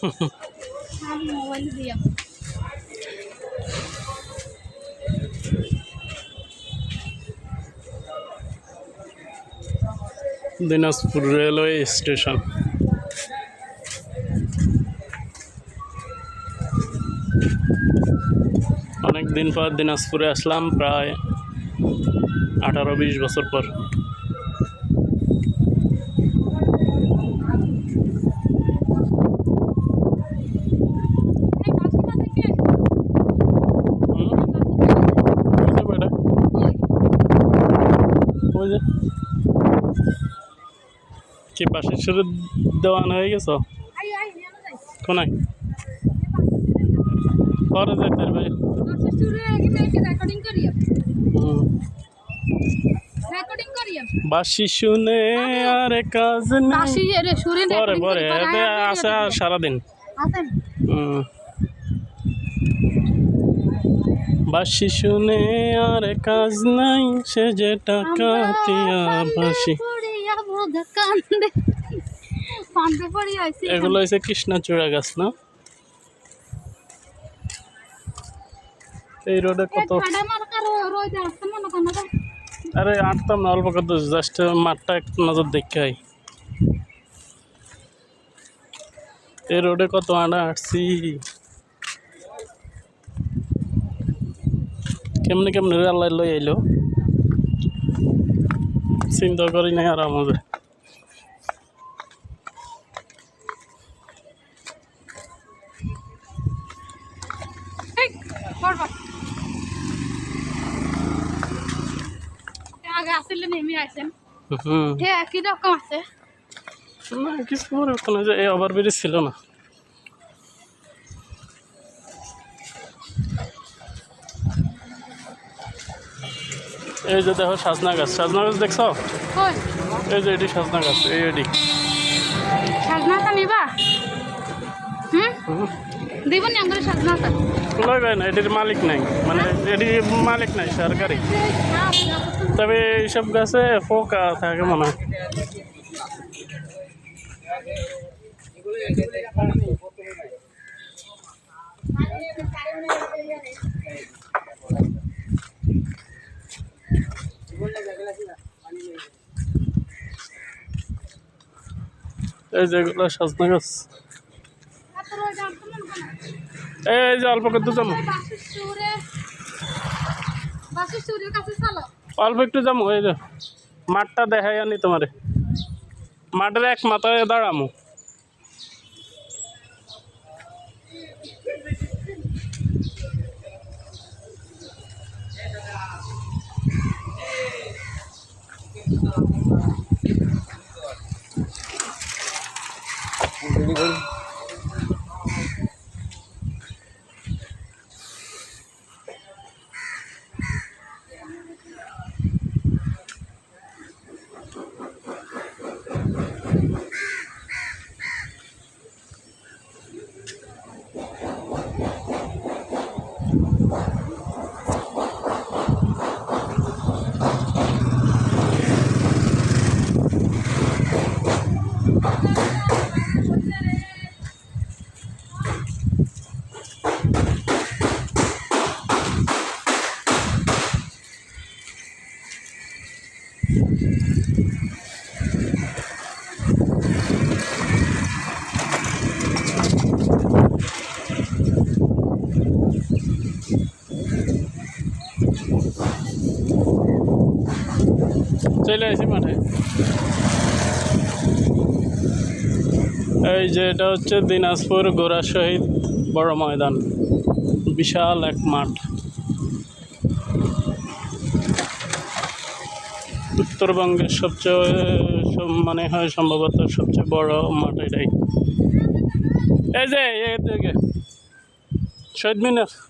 Dinajpur railway station. অনেক দিন পর দিনাজপুরে আসলাম প্রায় আঠারো বিশ বছর পর এই বাসিটা থেকে হুম? বাসিটা ওই যে বেটা, ওই যে। কি পাশের সুরে দেওয়ান হয়ে গেছো? কোনায়? পরে যেতে ভাই। বাসি শুনে আর কাজ নেই। পরে পরে আছে আর সারাদিন। হুম। বাসি শুনে আর কাজ নাই সে যে টাকা তিয়া বাসি। এগুলো হচ্ছে কৃষ্ণচূড়া গাছ না? এই রোডে কত? আরে আটতাম না অল্প কত জাস্ট মাঠটা এক নজর দেখে আই। এই রোডে কত আনা আটছি। কেমনে কেমনে আল্লাহ লই আইলো? চিন্তা করি নাই আর আমাদের। আগে আসলে নেমে আইছেন হুম। হে একই রকম আছে? না কিছু পরিবর্তন হয়েছে এই ওভার ছিল না। এই যে দেখো সাজনা গাছ। সাজনা গাছ দেখছ? এই যে এটি সাজনা গাছ এই এটি। সাজনাটা নিবা? সাজনাটা? এটির মালিক নাই। মানে এটির মালিক নাই সরকারি। তবে এইসব গাছে পোকা থাকে মনে হয়। এই যেগুলো সাজনা গাছ। এই যে অল্প করতে যাব অল্প একটু যাব, এই যে মাঠটা দেখাই আনি তোমারে। মাঠের এক মাথায় দাঁড়ামো। Hindi ko চলে আসি মাঠে। এই যে এটা হচ্ছে দিনাজপুর গোড়া শহীদ বড় ময়দান। বিশাল এক মাঠ। উত্তরবঙ্গের সবচেয়ে, সব- মানে হয় সম্ভবত সবচেয়ে বড় মাঠ এটাই। এই যে শহীদ মিনার।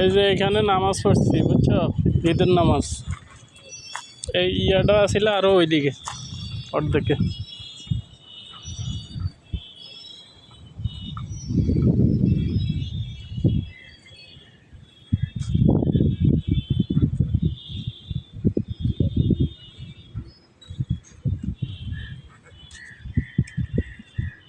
এই যে এখানে নামাজ পড়ছি বুঝছ? ঈদের নামাজ। এই ইয়াটা আসলে আরও ওইদিকে অর্ধেকে।